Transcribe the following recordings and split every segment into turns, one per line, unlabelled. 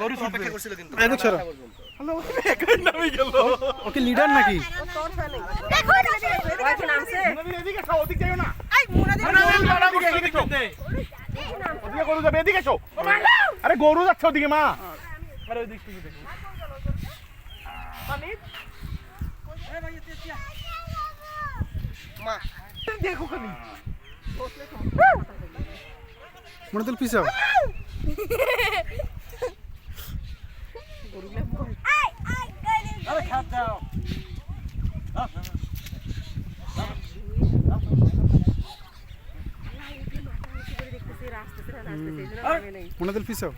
গরু অপেক্ষা করছিল কিন্তু।
এদিক সরো ওকে লিডার নাকি?
মুনা
আরে গরু যাচ্ছে ওদিকে মা। আরে থেকে দেখো। মা। দেখো খালি।
মনে তেল পিছাও মনে তেল পিছাও?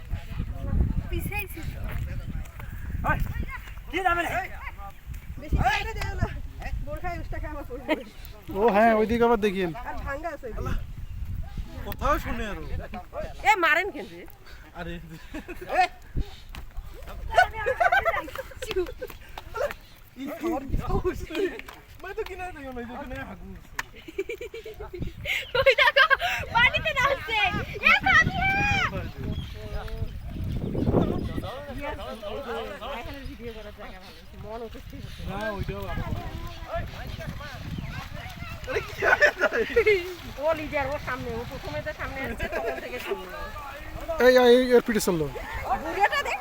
কি
ইউজটা খাওয়া পড়বে
ও হ্যাঁ ওইদিকে আবার দেখিয়েন।
আর ভাঙ্গা আছে
কোথাও শুনে আর।
এ মারেন কেন
আরে।
পানিতে নাচছে
ও লিডার ও সামনে ও প্রথমে তো সামনে আসছে তখন থেকে
এই এই এর পিঠে চলল
বুড়িয়াটা দেখ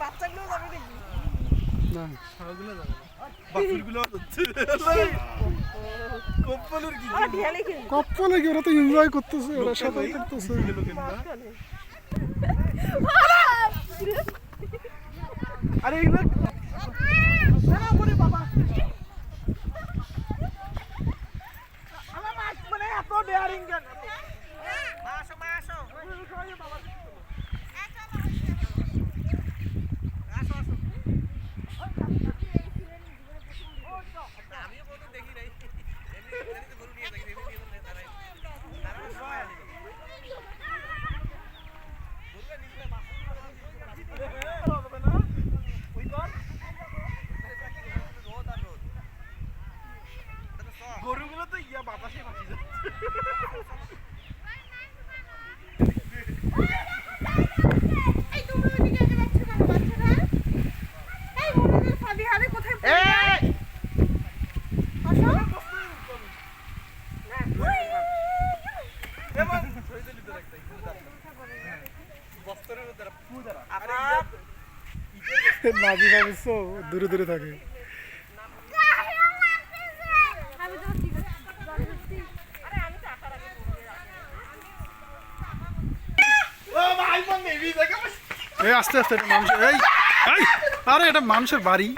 বাচ্চাগুলো যাবে দেখি
না।
ছাগলগুলো যাবে বাছুরগুলো কপ্পলের কি
আর ঢিয়ালে কি
কপ্পলে কি ওরা তো এনজয় করতেছে ওরা সাথে করতেছে।
আরে এগুলো
নাজি ভাবছ দূরে দূরে থাকে। এই আস্তে আস্তে এটা মানুষের এই আরে এটা মানুষের বাড়ি।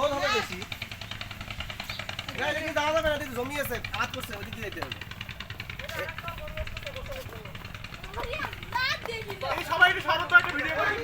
রোদ হবে বেশি। না যাবে না জমি আছে কাজ করছে ওদিকে যেতে হবে।
সবাই একটা ভিডিও করি।